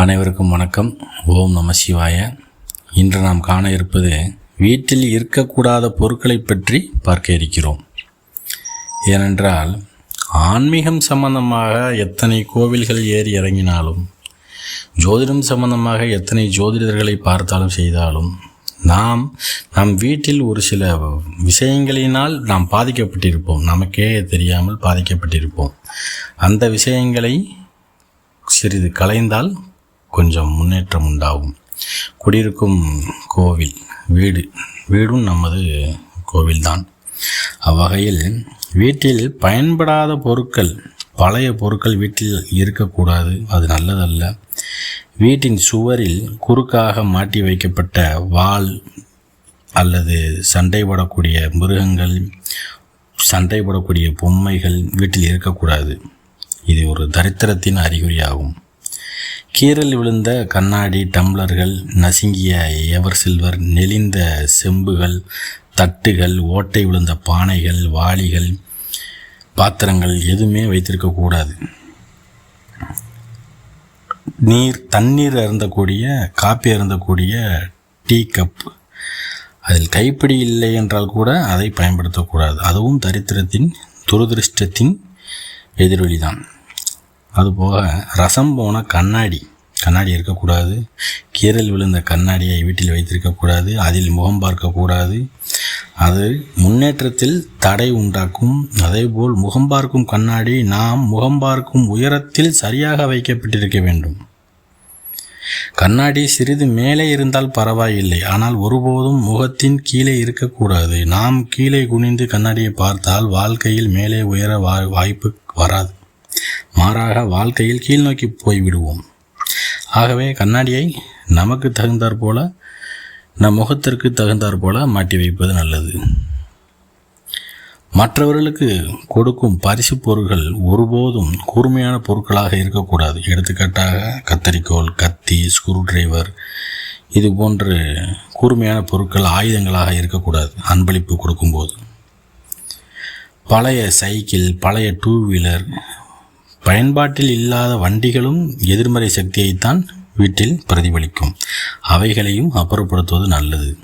அனைவருக்கும் வணக்கம். ஓம் நம சிவாய. இன்று நாம் காண இருப்பது வீட்டில் இருக்கக்கூடாத பொருட்களை பற்றி பார்க்க இருக்கிறோம். ஏனென்றால் ஆன்மீகம் சம்பந்தமாக எத்தனை கோவில்கள் ஏறி இறங்கினாலும் ஜோதிடம் சம்பந்தமாக எத்தனை ஜோதிடர்களை பார்த்தாலும் செய்தாலும் நாம் நம் வீட்டில் ஒரு சில விஷயங்களினால் நாம் பாதிக்கப்பட்டிருப்போம். நமக்கே தெரியாமல் பாதிக்கப்பட்டிருப்போம். அந்த விஷயங்களை சிறிது கலைந்தால் கொஞ்சம் முன்னேற்றம் உண்டாகும். குடியிருக்கும் கோவில் வீடு வீடும் நமது கோவில்தான். அவ்வகையில் வீட்டில் பயன்படாத பொருட்கள் பழைய பொருட்கள் வீட்டில் இருக்கக்கூடாது அது நல்லதல்ல. வீட்டின் சுவரில் குறுக்காக மாட்டி வைக்கப்பட்ட வாள் அல்லது சண்டைபடக்கூடிய மிருகங்கள் சண்டைபடக்கூடிய பொம்மைகள் வீட்டில் இருக்கக்கூடாது. இது ஒரு தரித்திரத்தின் அறிகுறியாகும். கீறல் விழுந்த கண்ணாடி டம்ளர்கள் நசுங்கிய எவர் சில்வர் நெளிந்த செம்புகள் தட்டுகள் ஓட்டை விழுந்த பானைகள் வாளிகள் பாத்திரங்கள் எதுவுமே வைத்திருக்கக்கூடாது நீர் தண்ணீர் அருந்தக்கூடிய காப்பி அருந்தக்கூடிய டீ கப். அதில் கைப்பிடி இல்லை என்றால் கூட அதை பயன்படுத்தக்கூடாது. அதுவும் தரித்திரத்தின் துரதிருஷ்டத்தின் எதிரொலிதான். அதுபோக ரசம் போன கண்ணாடி. கண்ணாடி இருக்கக்கூடாது. கீரல் விழுந்த கண்ணாடியை வீட்டில் வைத்திருக்கக்கூடாது. அதில் முகம் பார்க்கக்கூடாது. அது முன்னேற்றத்தில் தடை உண்டாக்கும். அதேபோல் முகம் பார்க்கும் கண்ணாடி நாம் முகம் பார்க்கும் உயரத்தில் சரியாக வைக்கப்பட்டிருக்க வேண்டும். கண்ணாடி சிறிது மேலே இருந்தால் பரவாயில்லை. ஆனால் ஒருபோதும் முகத்தின் கீழே இருக்கக்கூடாது. நாம் கீழே குனிந்து கண்ணாடியை பார்த்தால் வாழ்க்கையில் மேலே உயர வாய்ப்பு வராது. மாறாக வாழ்க்கையில் கீழ் நோக்கி போய்விடுவோம். ஆகவே கண்ணாடியை நமக்கு தகுந்தாற் போல நம் முகத்திற்கு தகுந்தாற் போல மாட்டி வைப்பது நல்லது. மற்றவர்களுக்கு கொடுக்கும் பரிசு பொருட்கள் ஒருபோதும் கூர்மையான பொருட்களாக இருக்கக்கூடாது. எடுத்துக்காட்டாக கத்தரிக்கோல் கத்தி ஸ்க்ரூ டிரைவர் இது போன்று கூர்மையான பொருட்கள் ஆயுதங்களாக இருக்கக்கூடாது அன்பளிப்பு கொடுக்கும்போது. பழைய சைக்கிள் பழைய டூ வீலர் பயன்பாட்டில் இல்லாத வண்டிகளும் எதிர்மறை சக்தியைத்தான் வீட்டில் பிரதிபலிக்கும். அவைகளையும் அப்புறப்படுத்துவது நல்லது.